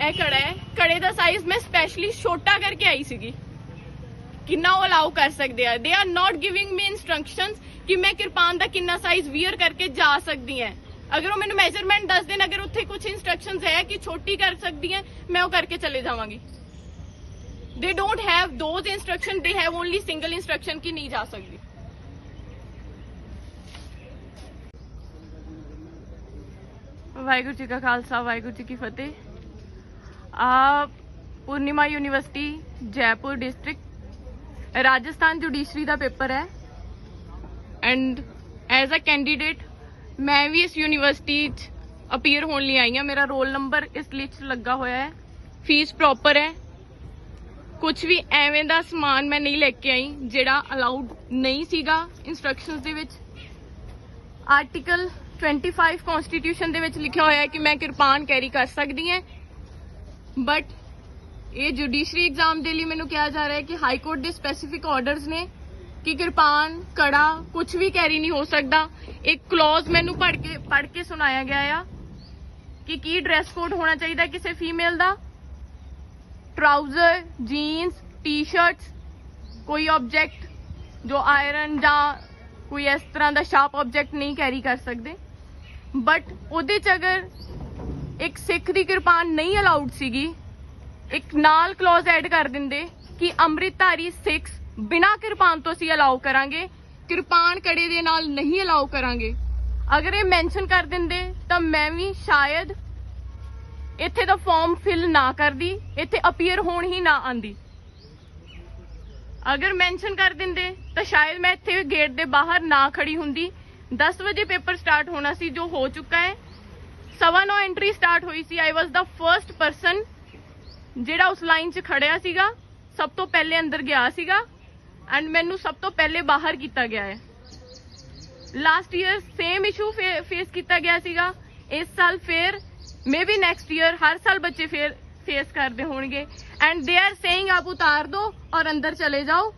ਇਹ ਕੜਾ ਹੈ। ਕੜੇ ਦਾ ਸਾਈਜ਼ ਮੈਂ ਸਪੈਸ਼ਲੀ ਛੋਟਾ ਕਰਕੇ ਆਈ ਸੀਗੀ। ਕਿੰਨਾ ਉਹ ਅਲਾਉ ਕਰ ਸਕਦੇ ਆ। They are not giving me instructions ਕਿ ਮੈਂ ਕਿਰਪਾਨ ਦਾ ਕਿੰਨਾ ਸਾਈਜ਼ ਵੀਅਰ ਕਰਕੇ ਜਾ ਸਕਦੀ ਹਾਂ। ਅਗਰ ਉਹ ਮੈਨੂੰ ਮੈਜ਼ਰਮੈਂਟ ਦੱਸ ਦੇਣ, ਅਗਰ ਉੱਥੇ ਕੁਝ ਇਨਸਟਰਕਸ਼ਨਸ ਹੈ ਕਿ ਛੋਟੀ ਕਰ ਸਕਦੀ ਹੈ, ਮੈਂ ਉਹ ਕਰਕੇ ਚਲੇ ਜਾਵਾਂਗੀ। They don't have those instruction they have only single instruction ਕਿ ਨਹੀਂ ਜਾ ਸਕਦੀ। ਵਾਹਿਗੁਰੂ ਜੀ ਕਾ ਖਾਲਸਾ, ਵਾਹਿਗੁਰੂ ਜੀ ਕੀ ਫਤਿਹ। ਆ Poornima university, Jaipur district Rajasthan judiciary ਦਾ ਪੇਪਰ ਹੈ। ਐਂਡ ਐਜ਼ ਅ ਕੈਂਡੀਡੇਟ ਮੈਂ ਵੀ ਇਸ ਯੂਨੀਵਰਸਿਟੀ 'ਚ ਅਪੀਅਰ ਹੋਣ ਲਈ ਆਈ ਹਾਂ। ਮੇਰਾ ਰੋਲ ਨੰਬਰ ਇਸ ਲਿਸਟ 'ਚ ਲੱਗਾ ਹੋਇਆ ਹੈ। ਫੀਸ ਪ੍ਰੋਪਰ ਹੈ। ਕੁਝ ਵੀ ਐਵੇਂ ਦਾ ਸਮਾਨ ਮੈਂ ਨਹੀਂ ਲੈ ਕੇ ਆਈ, ਜਿਹੜਾ ਅਲਾਉਡ ਨਹੀਂ ਸੀਗਾ ਇਨਸਟਰਕਸ਼ਨਸ ਦੇ ਵਿੱਚ। ਆਰਟੀਕਲ 25 ਕਨਸਟੀਟਿਊਸ਼ਨ ਦੇ ਵਿੱਚ ਲਿਖਿਆ ਹੋਇਆ ਹੈ ਕਿ ਮੈਂ ਕਿਰਪਾਨ ਕੈਰੀ ਕਰ ਸਕਦੀ ਹਾਂ। ਬਟ ਇਹ ਜੁਡੀਸ਼ਰੀ ਐਗਜ਼ਾਮ ਦੇ ਲਈ ਮੈਨੂੰ ਕਿਹਾ ਜਾ ਰਿਹਾ ਹੈ ਕਿ ਹਾਈ ਕੋਰਟ ਦੇ ਸਪੈਸੀਫਿਕ ਆਰਡਰਸ ਨੇ ਕਿ ਕਿਰਪਾਨ, ਕੜਾ ਕੁਝ ਵੀ ਕੈਰੀ ਨਹੀਂ ਹੋ ਸਕਦਾ। ਇੱਕ ਕਲੌਜ਼ ਮੈਨੂੰ ਪੜ੍ਹ ਕੇ ਪੜ੍ਹ ਕੇ ਸੁਣਾਇਆ ਗਿਆ ਆ ਕਿ ਕੀ ਡਰੈਸ ਕੋਡ ਹੋਣਾ ਚਾਹੀਦਾ ਕਿਸੇ ਫੀਮੇਲ ਦਾ? ਟਰਾਊਜ਼ਰ ਜੀਨਸ ਟੀ-ਸ਼ਰਟਸ ਕੋਈ ਆਬਜੈਕਟ ਜੋ ਆਇਰਨ ਜਾਂ ਕੋਈ ਇਸ ਤਰ੍ਹਾਂ ਦਾ ਸ਼ਾਰਪ ਆਬਜੈਕਟ ਨਹੀਂ ਕੈਰੀ ਕਰ ਸਕਦੇ। ਬਟ ਉਹਦੇ ਚ ਅਗਰ ਇੱਕ ਸਿੱਖ ਦੀ ਕਿਰਪਾਨ ਨਹੀਂ ਅਲਾਉਡ ਸੀਗੀ। ਇੱਕ ਨਾਲ ਕਲੌਜ਼ ਐਡ ਕਰ ਦਿੰਦੇ ਕਿ ਅੰਮ੍ਰਿਤਧਾਰੀ ਸਿੱਖਸ ਬਿਨਾਂ ਕਿਰਪਾਨ ਤੋਂ ਅਸੀਂ ਅਲਾਉ ਕਰਾਂਗੇ, ਕਿਰਪਾਨ ਕੜੇ ਦੇ ਨਾਲ ਨਹੀਂ ਅਲਾਉ ਕਰਾਂਗੇ। ਅਗਰ ਇਹ ਮੈਂਸ਼ਨ ਕਰ ਦਿੰਦੇ, ਤਾਂ ਮੈਂ ਵੀ ਸ਼ਾਇਦ ਇੱਥੇ ਦਾ ਫਾਰਮ ਫਿਲ ਨਾ ਕਰਦੀ, ਇੱਥੇ ਅਪੀਅਰ ਹੋਣ ਹੀ ਨਾ ਆਂਦੀ। ਅਗਰ ਮੈਂਸ਼ਨ ਕਰ ਦਿੰਦੇ, ਤਾਂ ਸ਼ਾਇਦ ਮੈਂ ਇੱਥੇ ਗੇਟ ਦੇ ਬਾਹਰ ਨਾ ਖੜੀ ਹੁੰਦੀ। 10 ਵਜੇ ਪੇਪਰ ਸਟਾਰਟ ਹੋਣਾ ਸੀ, ਜੋ ਹੋ ਚੁੱਕਾ ਹੈ। ਸਵਾ ਨੌ ਐਂਟਰੀ ਸਟਾਰਟ ਹੋਈ ਸੀ ਆਈ ਵਾਸ ਦਾ ਫਰਸਟ ਪਰਸਨ ਜਿਹੜਾ ਉਸ ਲਾਈਨ 'ਚ ਖੜਿਆ ਸੀਗਾ ਸਭ ਤੋਂ ਪਹਿਲੇ ਅੰਦਰ ਗਿਆ ਸੀਗਾ ਐਂਡ ਮੈਨੂੰ ਸਭ ਤੋਂ ਪਹਿਲੇ ਬਾਹਰ ਕੀਤਾ ਗਿਆ ਹੈ last year same issue face ਕੀਤਾ ਗਿਆ ਸੀਗਾ ਇਸ ਸਾਲ ਫੇਰ ਮੇਬੀ ਨੈਕਸਟ ਈਅਰ ਹਰ ਸਾਲ ਬੱਚੇ ਫੇਰ ਫੇਸ ਕਰਦੇ ਹੋਣਗੇ ਐਂਡ ਦੇ ਆਰ ਸੇਇੰਗ ਆਪ ਉਤਾਰ दो और अंदर चले जाओ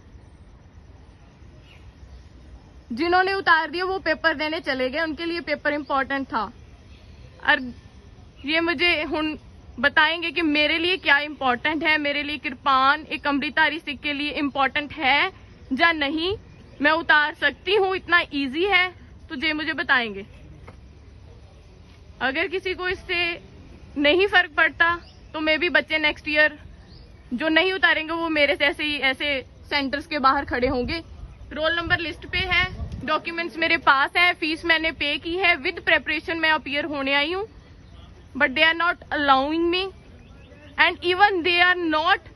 जिन्होंने उतार दिया वो पेपर देने चले गए उनके लिए पेपर इम्पोर्टेंट था और ये मुझे हुन बताएँगे कि मेरे लिए क्या इम्पोर्टेंट है, मेरे लिए कृपान एक अमृतारी सिख के लिए इम्पोर्टेंट है या नहीं, मैं उतार सकती हूँ, इतना इजी है तो ये मुझे बताएँगे। अगर किसी को इससे नहीं फ़र्क पड़ता तो मे भी बच्चे नेक्स्ट ईयर जो नहीं उतारेंगे, वो मेरे से ऐसे ही, ऐसे सेंटर्स के बाहर खड़े होंगे। रोल नंबर लिस्ट पे है। डॉक्यूमेंट्स मेरे पास है फीस मैंने पे की है विद प्रेपरेशन मैं अपीयर होने आई हूँ but they are not allowing me and even they are not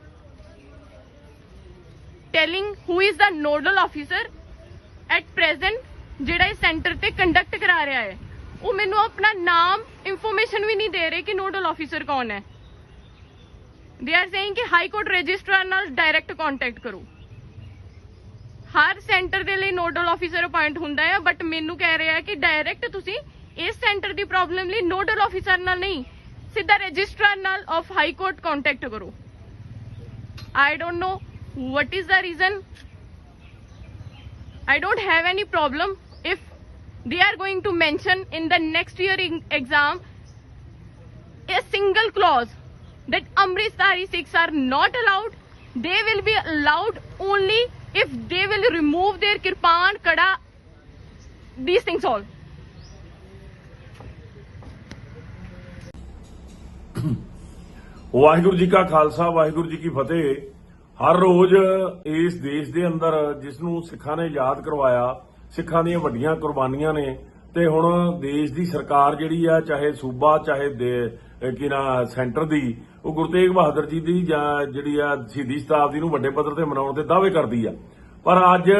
telling who is the nodal officer at present ਜਿਹੜਾ ਇਸ ਸੈਂਟਰ ਤੇ ਕੰਡਕਟ ਕਰਾ ਰਿਹਾ ਹੈ ਉਹ ਮੈਨੂੰ ਆਪਣਾ ਨਾਮ ਇਨਫੋਰਮੇਸ਼ਨ ਵੀ ਨਹੀਂ ਦੇ ਰਹੇ ਕਿ ਨੋਡਲ ਆਫੀਸਰ ਕੌਣ ਹੈ ਦੇ ਆਰ ਸੇਇੰਗ ਕਿ ਹਾਈ ਕੋਰਟ ਰਜਿਸਟਰਾਰ ਨਾਲ ਡਾਇਰੈਕਟ ਕੰਟੈਕਟ ਕਰੋ ਹਰ ਸੈਂਟਰ ਦੇ ਲਈ ਨੋਡਲ ਆਫੀਸਰ ਅਪਾਇੰਟ ਹੁੰਦਾ ਹੈ ਬਟ ਮੈਨੂੰ ਕਹਿ ਰਿਹਾ ਕਿ ਡਾਇਰੈਕਟ ਤੁਸੀਂ ਇਸ ਸੈਂਟਰ ਦੀ ਪ੍ਰੋਬਲਮ ਲਈ ਨੋਡਲ ਆਫੀਸਰ ਨਾਲ ਨਹੀਂ ਸਿੱਧਾ ਰਜਿਸਟਰਾਰ ਨਾਲ ਆਫ ਹਾਈ ਕੋਰਟ ਕੰਟੈਕਟ ਕਰੋ I don't know what is the reason I don't have any problem if they are going to mention in the next year in- exam a single clause that Amritari Sikhs are not allowed. They will be allowed only if they will remove their kirpan, kada, these things all. Waheguru ji ਕਾ ਖਾਲਸਾ ਵਾਹਿਗੁਰੂ ਜੀ ਕੀ ਫਤਿਹ ਹਰ ਰੋਜ਼ ਇਸ ਦੇਸ਼ ਦੇ ਅੰਦਰ ਜਿਸ ਨੂੰ ਸਿੱਖਾਂ ਨੇ ਯਾਦ ਕਰਵਾਇਆ ਸਿੱਖਾਂ ਦੀਆਂ ਵੱਡੀਆਂ ਕੁਰਬਾਨੀਆਂ ਨੇ ਤੇ ਹੁਣ ਦੇਸ਼ ਦੀ ਸਰਕਾਰ ਜਿਹੜੀ ਆ ਚਾਹੇ ਸੂਬਾ ਚਾਹੇ ਦੇ- ਸੈਂਟਰ ਦੀ ਉਹ ਗੁਰੂ ਤੇਗ ਬਹਾਦਰ ਜੀ ਦੀ ਜਾਂ ਜਿਹੜੀ ਆ ਸ਼ਹੀਦੀ ਸ਼ਤਾਬਦੀ ਨੂੰ ਵੱਡੇ ਪੱਧਰ ਤੇ ਮਨਾਉਣ ਦੇ ਦਾਅਵੇ ਕਰਦੀ ਆ। ਪਰ ਅੱਜ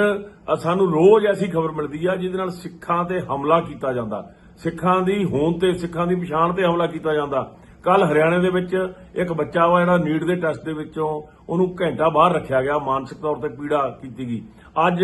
ਸਾਨੂੰ ਰੋਜ਼ ਐਸੀ ਖਬਰ ਮਿਲਦੀ ਆ ਜਿਹਦੇ ਨਾਲ ਸਿੱਖਾਂ ਤੇ ਹਮਲਾ ਕੀਤਾ ਜਾਂਦਾ। ਸਿੱਖਾਂ ਦੀ ਹੋਂਦ ਤੇ, ਸਿੱਖਾਂ ਦੀ ਪਛਾਣ ਤੇ ਹਮਲਾ ਕੀਤਾ ਜਾਂਦਾ। ਕੱਲ ਹਰਿਆਣੇ ਦੇ ਵਿੱਚ ਇੱਕ ਬੱਚਾ ਵਾ ਜਿਹੜਾ ਨੀਟ ਦੇ ਟੈਸਟ ਦੇ ਵਿੱਚੋਂ ਉਹਨੂੰ ਘੰਟਾ ਬਾਹਰ ਰੱਖਿਆ ਗਿਆ ਮਾਨਸਿਕ ਤੌਰ ਤੇ ਪੀੜਾ ਕੀਤੀ ਗਈ। ਅੱਜ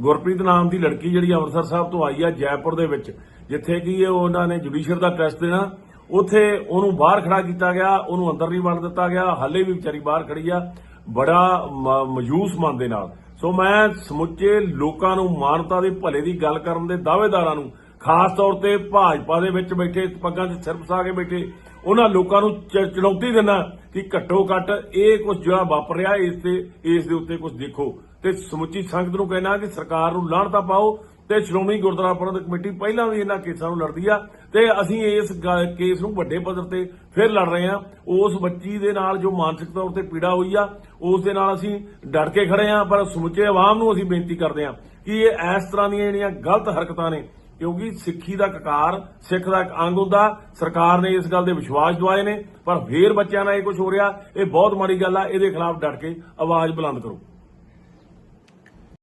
ਗੁਰਪ੍ਰੀਤ ਨਾਮ ਦੀ ਲੜਕੀ ਜਿਹੜੀ ਅੰਮ੍ਰਿਤਸਰ ਸਾਹਿਬ ਤੋਂ ਆਈ ਆ ਜੈਪੁਰ ਦੇ ਵਿੱਚ, ਜਿੱਥੇ ਕਿ ਉਹਨਾਂ ਨੇ ਜੁਡੀਸ਼ੀਅਰ ਦਾ ਟੈਸਟ ਦੇਣਾ ਉੱਥੇ ਉਹਨੂੰ ਬਾਹਰ ਖੜਾ ਕੀਤਾ ਗਿਆ, ਉਹਨੂੰ ਅੰਦਰ ਨਹੀਂ ਵੜਨ ਦਿੱਤਾ ਗਿਆ, ਹਾਲੇ ਵੀ ਵਿਚਾਰੀ ਬਾਹਰ ਖੜੀ ਆ, ਬੜਾ ਮ- ਮਯੂਸ ਮਨ ਦੇ ਨਾਲ। ਸੋ ਮੈਂ ਸਮੁੱਚੇ ਲੋਕਾਂ ਨੂੰ ਮਾਨਵਤਾ ਦੇ ਭਲੇ ਦੀ ਗੱਲ ਕਰਨ ਦੇ ਦਾਅਵੇਦਾਰਾਂ ਨੂੰ, ਖਾਸ ਤੌਰ ਤੇ ਭਾਜਪਾ ਦੇ ਵਿੱਚ ਬੈਠੇ, ਪੱਗਾਂ 'ਚ ਸਿਰ ਫਸਾ ਕੇ ਬੈਠੇ, ਉਹਨਾਂ ਲੋਕਾਂ ਨੂੰ ਚ- ਚੁਣੌਤੀ ਦਿੰਦਾ ਕਿ ਘੱਟੋ ਘੱਟ ਇਹ ਕੁਝ ਜਿਹੜਾ ਵਾਪਰ ਰਿਹਾ, ਇਸ ਤੇ ਇਸ ਦੇ ਉੱਤੇ ਕੁਝ ਦੇਖੋ। ਤੇ ਸਮੁੱਚੀ ਸੰਗਤ ਨੂੰ ਕਹਿਣਾ ਕਿ ਸਰਕਾਰ ਨੂੰ ਲਾਹਣਤਾ ਪਾਓ ਤੇ ਸ਼੍ਰੋਮਣੀ ਗੁਰਦੁਆਰਾ ਪ੍ਰਬੰਧਕ ਕਮੇਟੀ ਪਹਿਲਾਂ ਵੀ ਇਹਨਾਂ ਕੇਸਾਂ ਨੂੰ ਲੜਦੀ ਆ ਤੇ ਅਸੀਂ ਇਸ ਗ- ਕੇਸ ਨੂੰ ਵੱਡੇ ਪੱਧਰ ਤੇ ਫਿਰ ਲੜ ਰਹੇ ਆ। ਉਸ ਬੱਚੀ ਦੇ ਨਾਲ ਜੋ ਮਾਨਸਿਕ ਤੌਰ ਤੇ ਪੀੜਾ ਹੋਈ ਆ, ਉਸ ਦੇ ਨਾਲ ਅਸੀਂ ਡਟ ਕੇ ਖੜੇ ਆ, ਪਰ ਸਮੁੱਚੇ ਆਵਾਮ ਨੂੰ ਅਸੀਂ ਬੇਨਤੀ ਕਰਦੇ ਆ ਕਿ ਇਹ ਇਸ ਤਰ੍ਹਾਂ ਦੀਆਂ ਜਿਹੜੀਆਂ ਗਲਤ ਹਰਕਤਾਂ ਨੇ, ਕਿਉਂਕਿ ਸਿੱਖੀ ਦਾ ਕਕਾਰ, ਸਿੱਖ ਦਾ ਇੱਕ ਅੰਗ ਹੁੰਦਾ, ਸਰਕਾਰ ਨੇ ਇਸ ਗੱਲ ਦੇ ਵਿਸ਼ਵਾਸ ਦਿਵਾਏ ਨੇ, ਪਰ ਫੇਰ ਬੱਚਿਆਂ ਨਾਲ ਇਹ ਕੁਝ ਹੋ ਰਿਹਾ, ਇਹ ਬਹੁਤ ਮਾੜੀ ਗੱਲ ਆ, ਇਹਦੇ ਖਿਲਾਫ ਡਟ ਕੇ ਆਵਾਜ਼ ਬੁਲੰਦ ਕਰੋ।